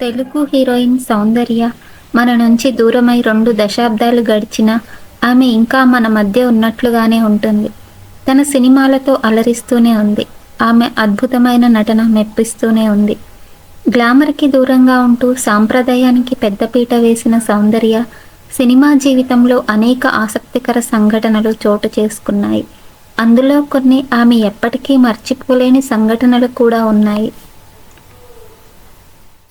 Telugu heroine సౌందర్య మన నుంచి దూరమై రెండు దశాబ్దాలు గడిచినా ఆమె ఇంకా మన మధ్య ఉన్నట్లుగానే ఉంటుంది. తన సినిమాలతో అలరిస్తూనే ఉంది. ఆమె అద్భుతమైన నటన మెప్పిస్తూనే ఉంది. గ్లామర్కి దూరంగా ఉంటూ సాంప్రదాయానికి పెద్దపీట వేసిన సౌందర్య సినిమా జీవితంలో అనేక ఆసక్తికర సంఘటనలు చోటు చేసుకున్నాయి. అందులో కొన్ని ఆమె ఎప్పటికీ మర్చిపోలేని సంఘటనలు కూడా ఉన్నాయి.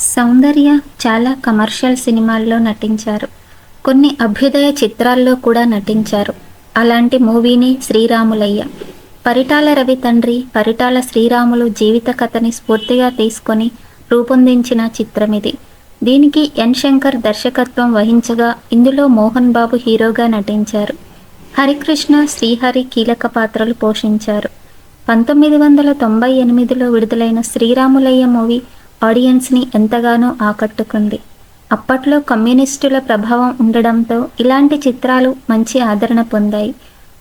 సౌందర్య చాలా కమర్షియల్ సినిమాల్లో నటించారు. కొన్ని అభ్యుదయ చిత్రాల్లో కూడా నటించారు. అలాంటి మూవీని శ్రీరాములయ్య పరిటాల రవి తండ్రి పరిటాల శ్రీరాములు జీవిత కథని స్ఫూర్తిగా తీసుకొని రూపొందించిన చిత్రం ఇది దీనికి ఎన్ శంకర్ దర్శకత్వం వహించగా ఇందులో మోహన్ బాబు హీరోగా నటించారు. హరికృష్ణ శ్రీహరి కీలక పాత్రలు పోషించారు. పంతొమ్మిది వందల తొంభై ఎనిమిదిలో విడుదలైన శ్రీరాములయ్య మూవీ ఆడియన్స్ని ఎంతగానో ఆకట్టుకుంది. అప్పట్లో కమ్యూనిస్టుల ప్రభావం ఉండడంతో ఇలాంటి చిత్రాలు మంచి ఆదరణ పొందాయి.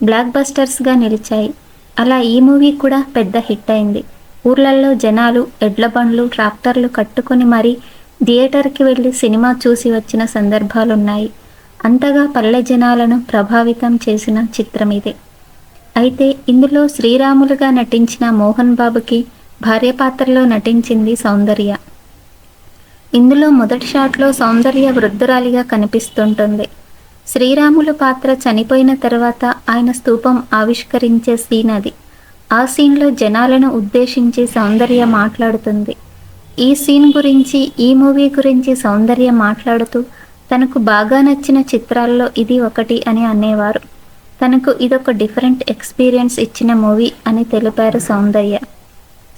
బ్లాక్ బస్టర్స్గా నిలిచాయి. అలా ఈ మూవీ కూడా పెద్ద హిట్ అయింది. ఊర్లల్లో జనాలు ఎడ్ల బండ్లు ట్రాక్టర్లు కట్టుకొని మరీ థియేటర్కి వెళ్ళి సినిమా చూసి వచ్చిన సందర్భాలున్నాయి. అంతగా పల్లె జనాలను ప్రభావితం చేసిన చిత్రం ఇదే అయితే ఇందులో శ్రీరాములుగా నటించిన మోహన్ బాబుకి భార్య పాత్రలో నటించింది సౌందర్య. ఇందులో మొదటి షాట్లో సౌందర్య వృద్ధురాలిగా కనిపిస్తుంటుంది. శ్రీరాములు పాత్ర చనిపోయిన తర్వాత ఆయన స్తూపం ఆవిష్కరించే సీన్ అది. ఆ సీన్లో జనాలను ఉద్దేశించి సౌందర్య మాట్లాడుతుంది. ఈ సీన్ గురించి ఈ మూవీ గురించి సౌందర్య మాట్లాడుతూ తనకు బాగా నచ్చిన చిత్రాల్లో ఇది ఒకటి అని అనేవారు. తనకు ఇదొక డిఫరెంట్ ఎక్స్పీరియన్స్ ఇచ్చిన మూవీ అని తెలిపారు సౌందర్య.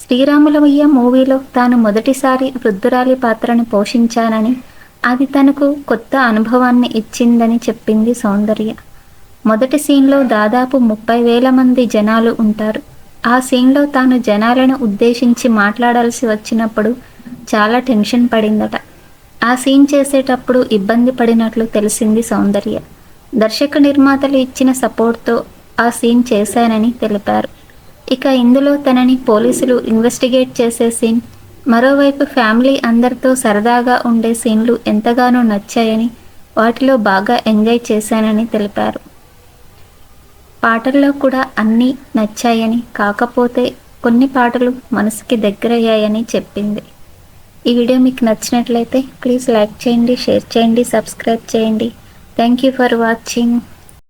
శ్రీరాములవయ్య మూవీలో తాను మొదటిసారి వృద్ధురాలి పాత్రను పోషించానని అది తనకు కొత్త అనుభవాన్ని ఇచ్చిందని చెప్పింది సౌందర్య. మొదటి సీన్లో దాదాపు ముప్పై వేల మంది జనాలు ఉంటారు. ఆ సీన్లో తాను జనాలను ఉద్దేశించి మాట్లాడాల్సి వచ్చినప్పుడు చాలా టెన్షన్ పడిందట. ఆ సీన్ చేసేటప్పుడు ఇబ్బంది పడినట్లు తెలిసింది సౌందర్య. దర్శక నిర్మాతలు ఇచ్చిన సపోర్ట్తో ఆ సీన్ చేశానని తెలిపారు. ఇక ఇందులో తనని పోలీసులు ఇన్వెస్టిగేట్ చేసే సీన్ మరోవైపు ఫ్యామిలీ అందరితో సరదాగా ఉండే సీన్లు ఎంతగానో నచ్చాయని వాటిలో బాగా ఎంజాయ్ చేశానని తెలిపారు. పాటల్లో కూడా అన్నీ నచ్చాయని కాకపోతే కొన్ని పాటలు మనసుకి దగ్గరయ్యాయని చెప్పింది. ఈ వీడియో మీకు నచ్చినట్లయితే ప్లీజ్ లైక్ చేయండి షేర్ చేయండి సబ్స్క్రైబ్ చేయండి. Thank you for watching.